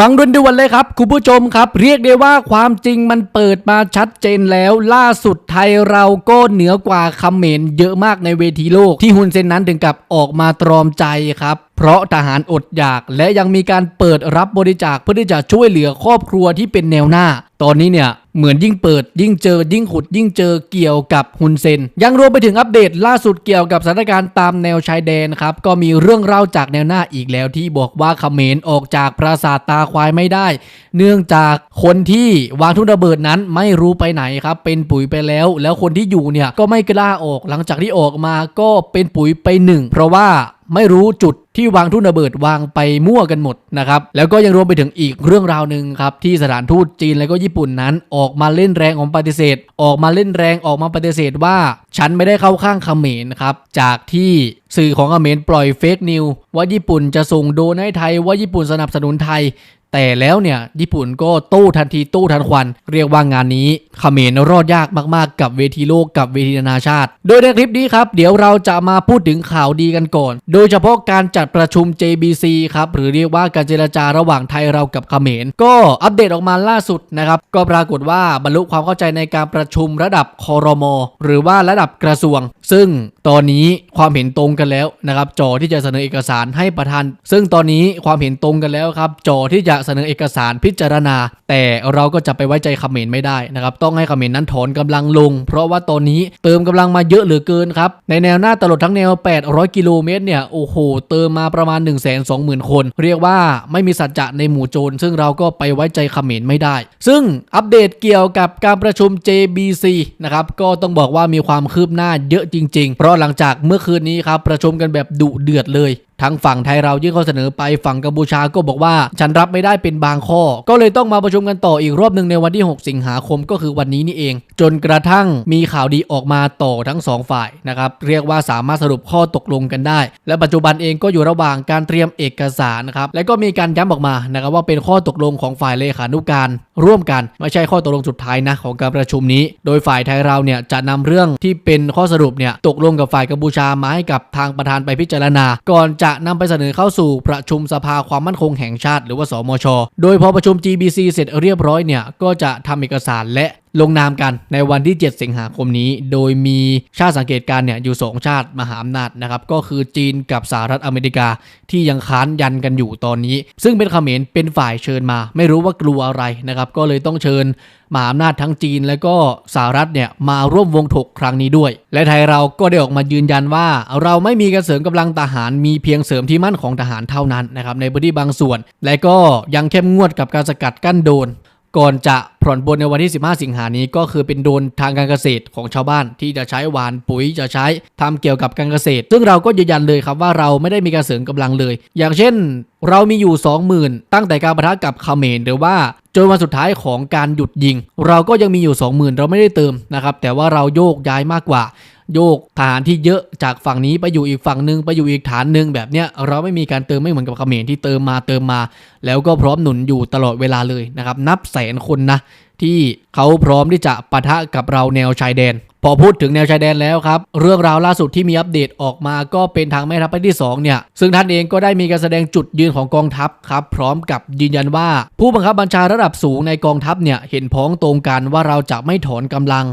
ฟังด่วนๆเลยครับคุณผู้ชมครับ เรียกได้ว่าความจริงมันเปิดมาชัดเจนแล้ว ล่าสุดไทยเราก็เหนือกว่าเขมรเยอะมากในเวทีโลก ที่ฮุนเซนนั้นถึงกับออกมาตรอมใจครับ เพราะทหารอดอยากและยังมีการเปิดรับบริจาคเพื่อที่จะช่วยเหลือครอบครัวที่เป็นแนวหน้า ตอนนี้เนี่ยเหมือนยิ่งเปิด ยิ่งเจอยิ่งขุดยิ่งเจอเกี่ยวกับฮุนเซน ยังรวมไปถึงอัปเดตล่าสุดเกี่ยวกับสถานการณ์ตามแนวชายแดนครับ ก็มีเรื่องเล่าจากแนวหน้าอีกแล้วที่บอกว่าเขมรออกจากปราสาทตาควายไม่ได้ เนื่องจากคนที่วางทุ่นระเบิดนั้นไม่รู้ไปไหนครับ เป็นปุ๋ยไปแล้ว แล้วคนที่อยู่เนี่ยก็ไม่กล้าออกหลังจากที่ออกมาก็เป็นปุ๋ยไปหนึ่งเพราะว่า ไม่รู้จุดที่วางทุ่นระเบิดวางไปมั่วกันหมดนะครับ แล้วก็ยังรวมไปถึงอีกเรื่องราวหนึ่งครับ ที่สถานทูตจีนและก็ญี่ปุ่นนั้น ออกมาเล่นแรงออกมาปฏิเสธ ออกมาเล่นแรงออกมาปฏิเสธว่า ฉันไม่ได้เข้าข้างเขมรครับ จากที่สื่อของเขมรปล่อยเฟกนิวว่าญี่ปุ่นจะส่งโดนให้ไทยว่าญี่ปุ่นสนับสนุนไทย แต่แล้วเนี่ยญี่ปุ่นก็ตู้ทันทีตู้ทันควัน เรียกว่างานนี้เขมรรอดยากมากๆ กับเวทีโลกกับเวทีนานาชาติ โดยในคลิปนี้ครับเดี๋ยวเราจะมาพูดถึงข่าวดีกันก่อน โดยเฉพาะการจัดประชุม JBC ครับหรือเรียกว่าการเจรจาระหว่างไทยเรากับเขมรก็อัปเดตออกมาล่าสุดนะครับก็ปรากฏว่าบรรลุความเข้าใจในการประชุมระดับคอรมอหรือว่าระดับกระทรวง ซึ่งตอนนี้ความเห็นตรงกันแล้วนะครับจอที่จะเสนอเอกสารให้ประธาน ซึ่งตอนนี้ความเห็นตรงกันแล้วครับจอที่จะเสนอเอกสารพิจารณา แต่เราก็จะไปไว้ใจเขมรไม่ได้นะครับต้องให้เขมรนั้นถอนกำลังลง เพราะว่าตอนนี้เติมกำลังมาเยอะเหลือเกินครับในแนวหน้าตลอดทั้งแนว 800 กิโลเมตรเนี่ยโอ้โหเติมมาประมาณ 1 2 0 0 0 0 คน เรียกว่าไม่มีสัจจะในหมู่โจรซึ่งเราก็ไปไว้ใจเขมรไม่ได้ ซึ่งอัปเดตเกี่ยวกับการประชุม JBC นะครับก็ต้องบอกว่ามีความคืบหน้าเยอะจริง ๆ เพราะหลังจากเมื่อคืนนี้ครับประชุมกันแบบดุเดือดเลยทั้งฝั่งไทยเรายื่นข้อเสนอไปฝั่งกัมพูชาก็บอกว่า ฉันรับไม่ได้เป็นบางข้อ ก็เลยต้องมาประชุมกันต่ออีกรอบหนึ่งในวันที่ 6 สิงหาคมก็คือวันนี้นี่เอง จนกระทั่งมีข่าวดีออกมาต่อทั้งสองฝ่ายนะครับเรียกว่าสามารถสรุปข้อตกลงกันได้ และปัจจุบันเองก็อยู่ระหว่างการเตรียมเอกสารนะครับและก็มีการย้ำออกมานะครับว่าเป็นข้อตกลงของฝ่ายเลขานุการ ร่วมกันไม่ใช่ข้อตกลงสุดท้ายนะของการประชุมนี้ โดยฝ่ายไทยเราเนี่ยจะนำเรื่องที่เป็นข้อสรุปเนี่ยตกลงกับฝ่ายกัมพูชามาให้กับทางประธานไปพิจารณาก่อนจะนำไปเสนอเข้าสู่ประชุมสภาความมั่นคงแห่งชาติ หรือว่าสมช โดยพอประชุม GBC เสร็จเรียบร้อยเนี่ยก็จะทำเอกสารและ ลงนามกันในวันที่ 7 สิงหาคมนี้ โดยมีชาติสังเกตการณ์เนี่ยอยู่ 2 ชาติมหาอำนาจนะครับ ก็คือจีนกับสหรัฐอเมริกาที่ยังค้านยันกันอยู่ตอนนี้ ซึ่งเป็นเขมรเป็นฝ่ายเชิญมา ไม่รู้ว่ากลัวอะไรนะครับก็เลยต้องเชิญมหาอำนาจทั้งจีนและก็สหรัฐเนี่ยมาร่วมวงถกครั้งนี้ด้วย และไทยเราก็ได้ออกมายืนยันว่า เราไม่มีการเสริมกำลังทหารมีเพียงเสริมที่มั่นของทหารเท่านั้นนะครับในพื้นที่บางส่วน และก็ยังเข้มงวดกับการสกัดกั้นโดน ก่อนจะผ่อนปลนในวันที่ 15 สิงหานี้ก็คือเป็นโดนทางการเกษตรของชาวบ้านที่จะใช้หวานปุ๋ยจะใช้ทำเกี่ยวกับการเกษตร ซึ่งเราก็ยืนยันเลยครับว่าเราไม่ได้มีการเสริมกำลังเลย อย่างเช่น เรามีอยู่ 20,000 ตั้งแต่การประทะกับเขมรหรือว่าจนวันสุดท้ายของการหยุดยิง เราก็ยังมีอยู่ 20,000 เราไม่ได้เติมนะครับแต่ว่าเราโยกย้ายมากกว่า โยกฐานที่เยอะจากฝั่งนี้ไปอยู่อีกฝั่งหนึ่งไปอยู่อีกฐานหนึ่งแบบเนี้ยเราไม่มีการเติมไม่เหมือนกับเขมรที่เติมมาเติมมา แล้วก็พร้อมหนุนอยู่ตลอดเวลาเลยนะครับนับแสนคนนะที่เขาพร้อมที่จะปะทะกับเราแนวชายแดน พอพูดถึงแนวชายแดนแล้วครับ เรื่องราวล่าสุดที่มีอัปเดตออกมาก็เป็นทางแม่ทัพภาคที่ 2 เนี่ย ซึ่งท่านเองก็ได้มีการแสดงจุดยืนของกองทัพครับ พร้อมกับยืนยันว่า ผู้บังคับบัญชาระดับสูงในกองทัพเนี่ย เห็นพ้องตรงกันว่าเราจะไม่ถอนกำลัง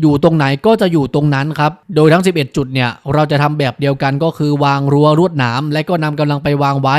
อยู่ตรงไหนก็จะอยู่ตรงนั้นครับ โดยทั้ง 11 จุดเนี่ย เราจะทำแบบเดียวกันก็คือวางรั้วรวดหนาม และก็นำกำลังไปวางไว้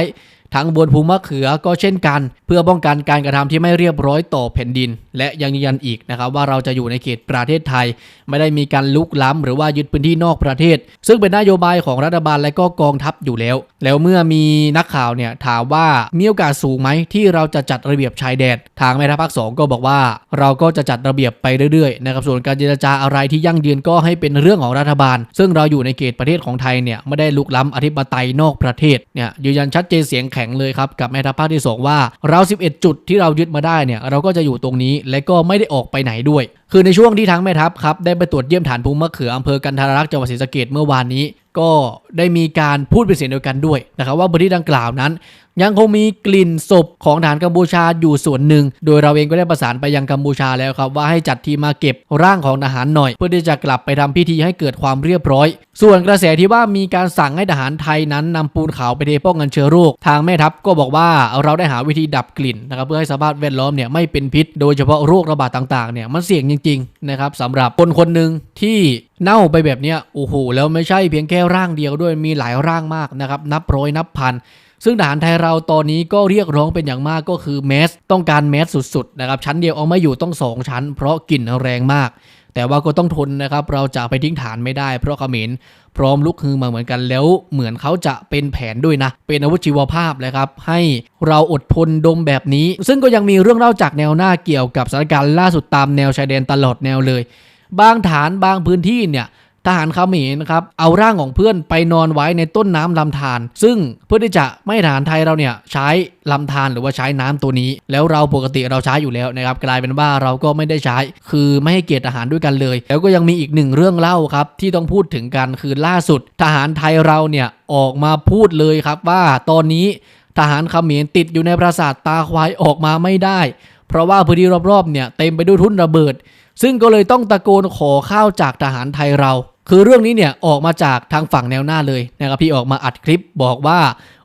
ทั้งบนภูมิมะเขือก็เช่นกัน เพื่อป้องกันการกระทำที่ไม่เรียบร้อยต่อแผ่นดิน และยังยืนยันอีกนะครับว่าเราจะอยู่ในเขตประเทศไทย ไม่ได้มีการลุกล้ำหรือว่ายึดพื้นที่นอกประเทศ ซึ่งเป็นนโยบายของรัฐบาลและก็กองทัพอยู่แล้ว แล้วเมื่อมีนักข่าวเนี่ยถามว่ามีโอกาสสูงไหมที่เราจะจัดระเบียบชายแดนทางแม่ทัพภาคสองก็บอกว่า เราก็จะจัดระเบียบไปเรื่อยๆนะครับส่วนการเจรจาอะไรที่ยั่งยืนก็ให้เป็นเรื่องของรัฐบาล ซึ่งเราอยู่ในเขตประเทศของไทยเนี่ยไม่ได้ลุกล้ำอธิปไตยนอกประเทศเนี่ยยืนยันชัดเจนเสียงแข็งเลยครับกับแม่ทัพภาคที่สองว่าเรา 11 จุดที่เรายึดมาได้เนี่ยเราก็จะอยู่ตรงนี้และก็ไม่ได้ออกไปไหนด้วย คือในช่วงที่ทั้งแม่ทัพครับได้ไปตรวจเยี่ยมฐานภูมิมะเขืออำเภอกันทารักษ์จังหวัดศรีสะเกดเมื่อวานนี้ก็ได้มีการพูดเป็นเสียงเดียวกันด้วยนะครับว่าพื้นที่ดังกล่าวนั้น ยังคงมีกลิ่นศพของฐานกัมพูชาอยู่ส่วนหนึ่ง โดยเราเองก็ได้ประสานไปยังกัมพูชาแล้วครับ ว่าให้จัดทีมมาเก็บร่างของทหารหน่อย เพื่อที่จะกลับไปทำพิธีให้เกิดความเรียบร้อย ส่วนกระแสที่ว่ามีการสั่งให้ทหารไทยนั้นนำปูนขาวไปเทป้องกันเชื้อโรคทางแม่ทัพก็บอกว่าเราได้หาวิธีดับกลิ่นนะครับเพื่อให้สภาพแวดล้อมเนี่ยไม่เป็นพิษ โดยเฉพาะโรคระบาดต่างๆเนี่ยมันเสี่ยงจริงๆนะครับสำหรับคนคนหนึ่งที่เน่าไปแบบเนี้ยโอ้โหแล้วไม่ใช่เพียงแค่ร่างเดียวด้วยมีหลายร่างมากนะครับนับร้อยนับพัน ซึ่งทหารไทยเราตอนนี้ก็เรียกร้องเป็นอย่างมากก็คือแมสต้องการแมสสุดๆนะครับชั้นเดียวเอาไม่อยู่ต้องสองชั้น เพราะกลิ่นแรงมาก แต่ว่าก็ต้องทนนะครับเราจะไปทิ้งฐานไม่ได้ เพราะเขมรพร้อมลุกฮือมาเหมือนกันแล้วเหมือนเขาจะเป็นแผนด้วยนะ เป็นอาวุธชีวภาพเลยครับ ให้เราอดทนดมแบบนี้ ซึ่งก็ยังมีเรื่องเล่าจากแนวหน้าเกี่ยวกับสถานการณ์ล่าสุดตามแนวชายแดนตลอดแนวเลย บางฐานบางพื้นที่เนี่ย ทหารเขมรนะครับเอาร่างของเพื่อนไปนอนไว้ในต้นน้ำลำธารซึ่งเพื่อที่จะไม่ทหารไทยเราเนี่ยใช้ลำธารหรือว่าใช้น้ำตัวนี้ แล้วเราปกติเราใช้อยู่แล้วนะครับกลายเป็นว่าเราก็ไม่ได้ใช้ คือไม่ให้เกียรติทหารด้วยกันเลย แล้วก็ยังมีอีกหนึ่งเรื่องเล่าครับที่ต้องพูดถึงกันคือล่าสุด ทหารไทยเราเนี่ยออกมาพูดเลยครับว่าตอนนี้ทหารเขมรติดอยู่ในปราสาทตาควายออกมาไม่ได้ เพราะว่าพื้นที่รอบๆเนี่ยเต็มไปด้วยทุ่นระเบิด ซึ่งก็เลยต้องตะโกนขอข้าวจากทหารไทยเรา คือเรื่องนี้เนี่ยออกมาจากทางฝั่งแนวหน้าเลยนะครับพี่ออกมาอัดคลิปบอกว่า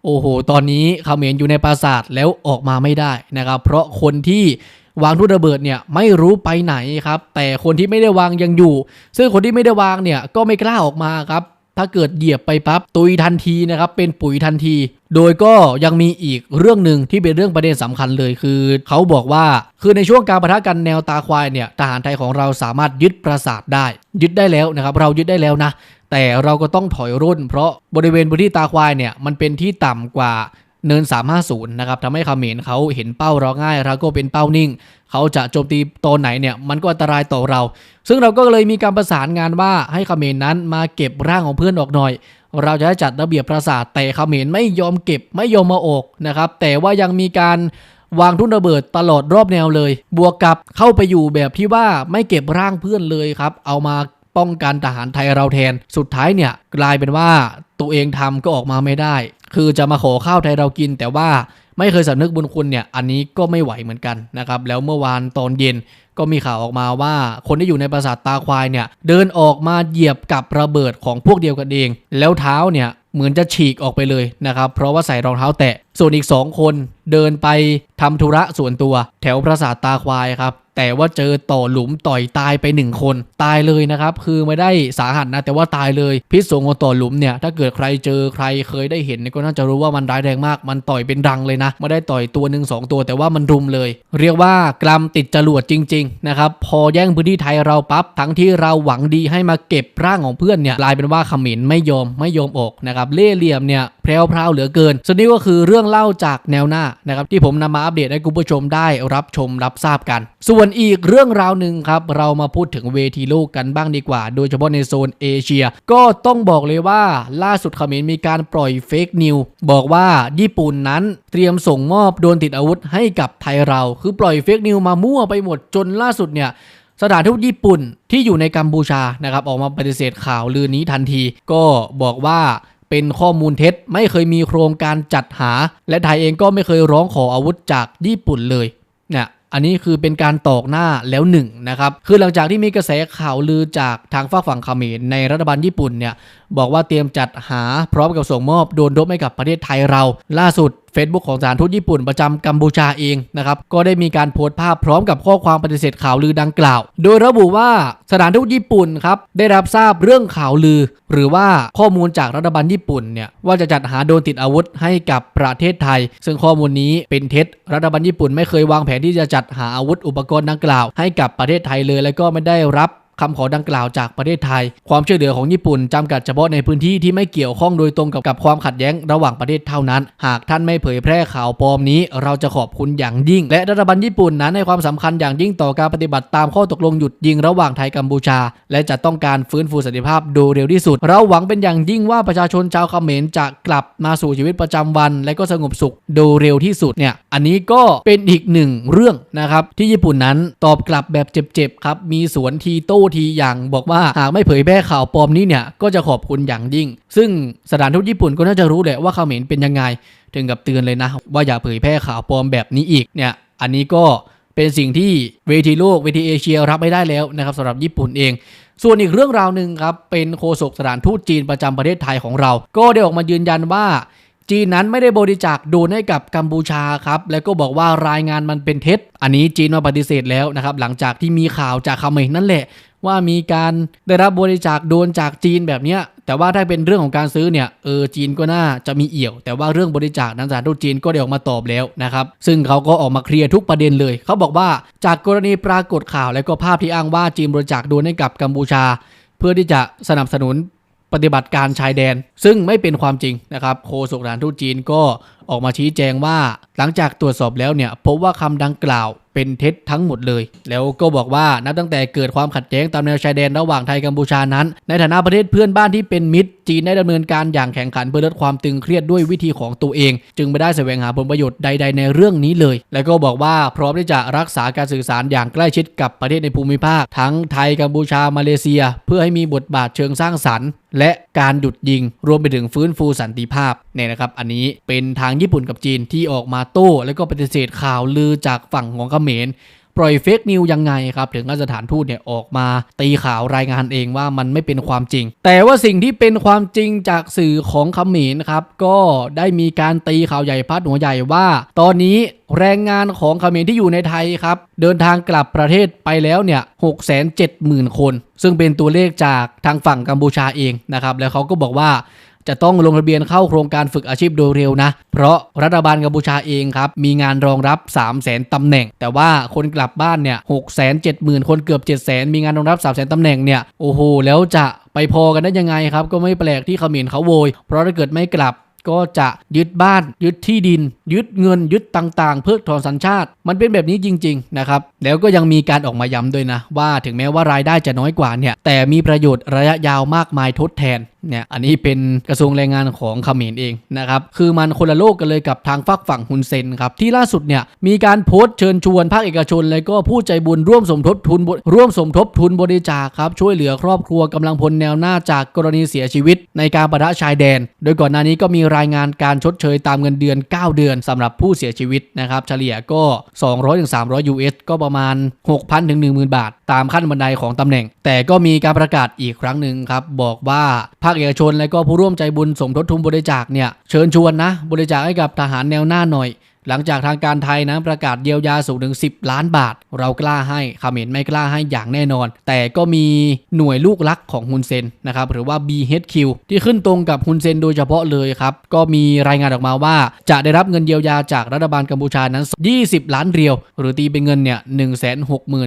โอ้โห ตอนนี้เขมรอยู่ในปราสาทแล้วออกมาไม่ได้นะครับ เพราะคนที่วางทุ่นระเบิดเนี่ยไม่รู้ไปไหนครับ แต่คนที่ไม่ได้วางยังอยู่ ซึ่งคนที่ไม่ได้วางเนี่ยก็ไม่กล้าออกมาครับ ถ้าเกิดเหยียบไปปั๊บตุยทันทีนะครับเป็นปุ๋ยทันที โดยก็ยังมีอีกเรื่องหนึ่งที่เป็นเรื่องประเด็นสำคัญเลยคือเขาบอกว่าคือในช่วงการปะทะกันแนวตาควายเนี่ยทหารไทยของเราสามารถยึดปราสาทได้ ยึดได้แล้วนะครับเรายึดได้แล้วนะแต่เราก็ต้องถอยร่น เพราะบริเวณพื้นที่ตาควายเนี่ยมันเป็นที่ต่ำกว่า เนิน 350 นะครับทำให้เขมรเขาเห็นเป้าราง่ายราก็เป็นเป้านิ่ง เขาจะโจมตีตไหนเนี่ย มันก็อันตรายต่อเรา ซึ่งเราก็เลยมีการประสานงานว่าให้เขมรนั้นมาเก็บร่างของเพื่อนออกหน่อย เราจะได้จัดระเบียบปราสาทแต่เขมรไม่ยอมเก็บไม่ยอมมาออกนะครับ แต่ว่ายังมีการวางทุ่นระเบิดตลอดรอบแนวเลย บวกกับเข้าไปอยู่แบบที่ว่าไม่เก็บร่างเพื่อนเลยครับ เอามาป้องกันทหารไทยเราแทน สุดท้ายเนี่ยกลายเป็นว่าตัวเองทำก็ออกมาไม่ได้ คือจะมาขอข้าวไทยเรากิน แต่ว่าไม่เคยสำนึกบุญคุณเนี่ยอันนี้ก็ไม่ไหวเหมือนกันนะครับแล้วเมื่อวานตอนเย็นก็มีข่าวออกมาว่าคนที่อยู่ในปราสาทตาควายเนี่ยเดินออกมาเหยียบกับระเบิดของพวกเดียวกันเอง แล้วเท้าเนี่ยเหมือนจะฉีกออกไปเลยนะครับ เพราะว่าใส่รองเท้าแตะ ส่วนอีก 2 คนเดินไปทำธุระส่วนตัว แถวปราสาทตาควายครับ แต่ว่าเจอต่อหลุมต่อยตายไป 1 คน ตายเลยนะครับ คือไม่ได้สาหัสนะ แต่ว่าตายเลยพิษสงของต่อหลุมเนี่ย ถ้าเกิดใครเจอใครเคยได้เห็นก็น่าจะรู้ว่ามันร้ายแรงมาก มันต่อยเป็นรังเลยนะ ไม่ได้ต่อยตัวหนึ่งสองตัว แต่ว่ามันรุมเลย เรียกว่ากลัมติดจรวดจริงๆนะครับพอแย่งพื้นที่ไทยเราปั๊บทั้งที่เราหวังดีให้มาเก็บร่างของเพื่อนเนี่ยกลายเป็นว่าขมรไม่ยอมไม่ยอมออกนะครับเล่เหลี่ยมเนี่ยแพรวพราวเหลือเกินส่วนนี้ก็คือเรื่องเล่าจากแนวหน้านะครับที่ผมนำมาอัปเดตให้คุณผู้ชมได้รับชมรับทราบกัน ส่วนอีกเรื่องราวหนึ่งครับเรามาพูดถึงเวทีโลกกันบ้างดีกว่า โดยเฉพาะในโซนเอเชีย ก็ต้องบอกเลยว่าล่าสุดเขมรมีการปล่อยเฟกนิวบอกว่าญี่ปุ่นนั้นเตรียมส่งมอบโดนติดอาวุธให้กับไทยเราคือปล่อยเฟกนิวมามั่วไปหมดจนล่าสุดเนี่ยสถานทูตญี่ปุ่นที่อยู่ในกัมพูชานะครับออกมาปฏิเสธข่าวลือนี้ทันที ก็บอกว่า เป็นข้อมูลเท็จ ไม่เคยมีโครงการจัดหา และไทยเองก็ไม่เคยร้องขออาวุธจากญี่ปุ่นเลยเนี่ยอันนี้คือเป็นการตอกหน้าแล้วหนึ่งนะครับ คือหลังจากที่มีกระแสข่าวลือจากทางฝั่งฝั่งเขมรในรัฐบาลญี่ปุ่นเนี่ยบอกว่าเตรียมจัดหาพร้อมกับส่งมอบโดนรบให้กับประเทศไทยเรา ล่าสุด Facebook ของสถานทูตญี่ปุ่นประจำกัมพูชาเองนะครับก็ได้มีการโพสต์ภาพพร้อมกับข้อความปฏิเสธข่าวลือดังกล่าว โดยระบุว่าสถานทูตญี่ปุ่นครับได้รับทราบเรื่องข่าวลือ หรือว่าข้อมูลจากรัฐบาลญี่ปุ่นเนี่ยว่าจะจัดหาโดนติดอาวุธให้กับประเทศไทย ซึ่งข้อมูลนี้เป็นเท็จรัฐบาลญี่ปุ่นไม่เคยวางแผนที่จะจัดหาอาวุธอุปกรณ์ดังกล่าว ให้กับประเทศไทยเลย และก็ไม่ได้รับ คำขอดังกล่าวจากประเทศไทย ความช่วยเหลือของญี่ปุ่นจำกัดเฉพาะในพื้นที่ที่ไม่เกี่ยวข้องโดยตรงกับกับความขัดแย้งระหว่างประเทศเท่านั้น หากท่านไม่เผยแพร่ข่าวปลอมนี้ เราจะขอบคุณอย่างยิ่ง และรัฐบาลญี่ปุ่นนั้นให้ความสำคัญอย่างยิ่งต่อการปฏิบัติตามข้อตกลงหยุดยิงระหว่างไทยกัมพูชา และจะต้องการฟื้นฟูสันติภาพโดยเร็วที่สุด เราหวังเป็นอย่างยิ่งว่าประชาชนชาวเขมรจะกลับมาสู่ชีวิตประจำวัน และก็สงบสุขโดยเร็วที่สุดเนี่ยอันนี้ก็เป็นอีกหนึ่งเรื่องนะครับที่ญี่ปุ่นนั้นตอบกลับแบบเจ็บๆครับมีสวนทีโต้ทีอย่างบอกว่าหากไม่เผยแพร่ข่าวปลอมนี้เนี่ยก็จะขอบคุณอย่างยิ่ง ซึ่งสถานทูตญี่ปุ่นก็น่าจะรู้แหละว่าเขมรเป็นยังไง ถึงกับเตือนเลยนะ ว่าอย่าเผยแพร่ข่าวปลอมแบบนี้อีกเนี่ยอันนี้ก็เป็นสิ่งที่เวทีโลกเวทีเอเชียรับไม่ได้แล้วนะครับสำหรับญี่ปุ่นเอง ส่วนอีกเรื่องราวหนึ่งครับเป็นโฆษกสถานทูตจีนประจำประเทศไทยของเรา ก็ได้ออกมายืนยันว่าจีนนั้นไม่ได้บริจาคโดรนให้กับกัมพูชาครับแล้วก็บอกว่ารายงานมันเป็นเท็จ อันนี้จีนมาปฏิเสธแล้วนะครับหลังจากที่มีข่าวจากเขมรนั่นแหละ ว่ามีการได้รับบริจาคโดนจากจีนแบบเนี้ยแต่ว่าถ้าเป็นเรื่องของการซื้อเนี่ยเออจีนก็น่าจะมีเอี่ยว แต่ว่าเรื่องบริจาคนั้นสานทูตจีนก็ได้ออกมาตอบแล้วนะครับซึ่งเขาก็ออกมาเคลียร์ทุกประเด็นเลย เขาบอกว่าจากกรณีปรากฏข่าวและก็ภาพที่อ้างว่าจีนบริจาคโดนให้กับกัมพูชา เพื่อที่จะสนับสนุนปฏิบัติการชายแดน ซึ่งไม่เป็นความจริงนะครับโฆษกสถานทูตจีนก็ออกมาชี้แจงว่า หลังจากตรวจสอบแล้วเนี่ยพบว่าคำดังกล่าว เป็นเท็จทั้งหมดเลย แล้วก็บอกว่านับตั้งแต่เกิดความขัดแย้งตามแนวชายแดนระหว่างไทยกัมพูชานั้น ในฐานะประเทศเพื่อนบ้านที่เป็นมิตร จีนได้ดำเนินการอย่างแข่งขันเพื่อลดความตึงเครียดด้วยวิธีของตัวเอง จึงไม่ได้แสวงหาผลประโยชน์ใด ๆ ในเรื่องนี้เลย แล้วก็บอกว่าพร้อมที่จะรักษาการสื่อสารอย่างใกล้ชิดกับประเทศในภูมิภาค ทั้งไทยกัมพูชามาเลเซีย เพื่อให้มีบทบาทเชิงสร้างสรรค์ และการหยุดยิงรวมไปถึงฟื้นฟูสันติภาพเนี่ยนะครับอันนี้เป็นทางญี่ปุ่นกับจีนที่ออกมาโต้ แล้วก็ปฏิเสธข่าวลือจากฝั่งของเขมร ปล่อยเฟกนิวยังไงครับ ถึงสถานทูตเนี่ยออกมาตีข่าวรายงานเองว่ามันไม่เป็นความจริง แต่ว่าสิ่งที่เป็นความจริงจากสื่อของเขมรครับ ก็ได้มีการตีข่าวใหญ่พัดหัวใหญ่ว่า ตอนนี้แรงงานของเขมรที่อยู่ในไทยครับ เดินทางกลับประเทศไปแล้วเนี่ย6 7 0 0 0 0 คน ซึ่งเป็นตัวเลขจากทางฝั่งกัมพูชาเองนะครับ แล้วเขาก็บอกว่า จะต้องลงทะเบียนเข้าโครงการฝึกอาชีพโดยเร็วนะ เพราะรัฐบาลกัมพูชาเองครับ มีงานรองรับ 3 0 0 0 0 0ตำแหน่ง แต่ว่าคนกลับบ้านเนี่ย6 7 0 0 0 0คนเกือบ7 0 0 0 0มีงานรองรับ 3 0 0 0 0ตำแหน่งเนี่ยโอ้โหแล้วจะไปพอกันได้ยังไงครับ ก็ไม่แปลกที่เขมรเขาโวย เพราะถ้าเกิดไม่กลับก็จะยึดบ้านยึดที่ดิน ยึดเงินยึดต่างๆ เพื่อถอนสัญชาติ มันเป็นแบบนี้จริง ๆ นะครับ แล้วก็ยังมีการออกมาย้ำด้วยนะ ว่าถึงแม้ว่ารายได้จะน้อยกว่าเนี่ย แต่มีประโยชน์ระยะยาวมากมายทดแทนเนี่ยอันนี้เป็นกระทรวงแรงงานของเขมรเองนะครับคือมันคนละโลกกันเลยกับทางฝักฝั่งฮุนเซนครับที่ล่าสุดเนี่ยมีการโพสต์เชิญชวนภาคเอกชนและก็ผู้ใจบุญร่วมสมทบทุนบร่วมสมทบทุนบริจาคครับช่วยเหลือครอบครัวกำลังพลแนวหน้าจากกรณีเสียชีวิต ในการประทะชายแดน โดยก่อนหน้านี้ก็มีรายงานการชดเชยตามเงินเดือน 9 เดือนสำหรับผู้เสียชีวิตนะครับเฉลี่ยก็ 200-300 US ก็ประมาณ 6,000ถึง10,000 บาท ตามขั้นบันไดของตำแหน่ง แต่ก็มีการประกาศอีกครั้งหนึ่งครับบอกว่าภาคเอกชนและก็ผู้ร่วมใจบุญสมทบทุนบริจาคเนี่ยเชิญชวนนะบริจาคให้กับทหารแนวหน้าหน่อย หลังจากทางการไทยนะประกาศเยียวยาสูงถึง 10 ล้านบาท เรากล้าให้เขมรไม่กล้าให้อย่างแน่นอน แต่ก็มีหน่วยลูกลักของฮุนเซนนะครับหรือว่า BHQ ที่ขึ้นตรงกับฮุนเซนโดยเฉพาะเลยครับ ก็มีรายงานออกมาว่า จะได้รับเงินเยียวยาจากรัฐบาลกัมพูชานั้น 20 ล้านเรียว หรือตีเป็นเงินเนี่ย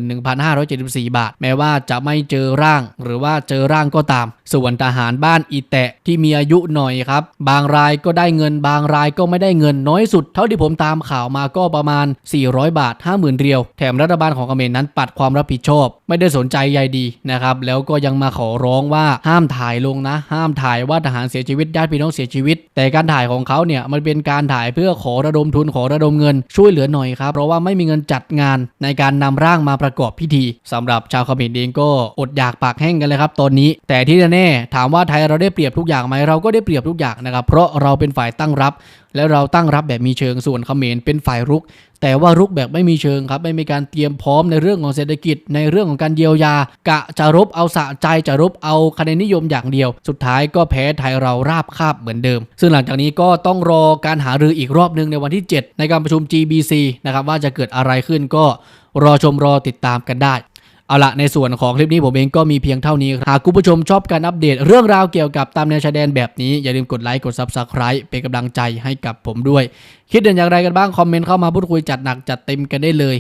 161,574 บาท แม้ว่าจะไม่เจอร่าง หรือว่าเจอร่างก็ตาม ส่วนทหารบ้านอีแตะที่มีอายุหน่อยครับบางรายก็ได้เงินบางรายก็ไม่ได้เงินน้อยสุดเท่าที่ผมตามข่าวมาก็ประมาณ 400 บาท 50,000เรียว แถมรัฐบาลของเขมรนั้นปัดความรับผิดชอบ ไม่ได้สนใจใยดีนะครับ แล้วก็ยังมาขอร้องว่าห้ามถ่ายลงนะ ห้ามถ่ายว่าทหารเสียชีวิตญาติพี่น้องเสียชีวิต แต่การถ่ายของเขาเนี่ยมันเป็นการถ่ายเพื่อขอระดมทุนขอระดมเงินช่วยเหลือหน่อยครับ เพราะว่าไม่มีเงินจัดงานในการนำร่างมาประกอบพิธีสำหรับชาวเขมรเองก็อดอยากปากแห้งกันเลยครับตอนนี้ แต่ที่แน่ถามว่าไทยเราได้เปรียบทุกอย่างไหมเราก็ได้เปรียบทุกอย่างนะครับ เพราะเราเป็นฝ่ายตั้งรับ แล้วเราตั้งรับแบบมีเชิงส่วนเขมรเป็นฝ่ายรุก แต่ว่ารุกแบบไม่มีเชิงครับ ไม่มีการเตรียมพร้อมในเรื่องของเศรษฐกิจ ในเรื่องของการเยียวยา กะจะรบเอาสะใจจะรบเอาคะแนนนิยมอย่างเดียว สุดท้ายก็แพ้ไทยเราราบคาบเหมือนเดิม ซึ่งหลังจากนี้ก็ต้องรอการหารืออีกรอบหนึ่งในวันที่ 7 ในการประชุม GBC นะครับว่าจะเกิดอะไรขึ้นก็รอชมรอติดตามกันได้ เอาละในส่วนของคลิปนี้ผมเองก็มีเพียงเท่านี้หากคุณผู้ชมชอบการอัปเดตเรื่องราวเกี่ยวกับตามแนวชายแดนแบบนี้ อย่าลืมกดไลค์กด Subscribe เป็นกำลังใจให้กับผมด้วย คิดเห็นอย่างไรกันบ้าง คอมเมนต์เข้ามาพูดคุยจัดหนักจัดเต็มกันได้เลย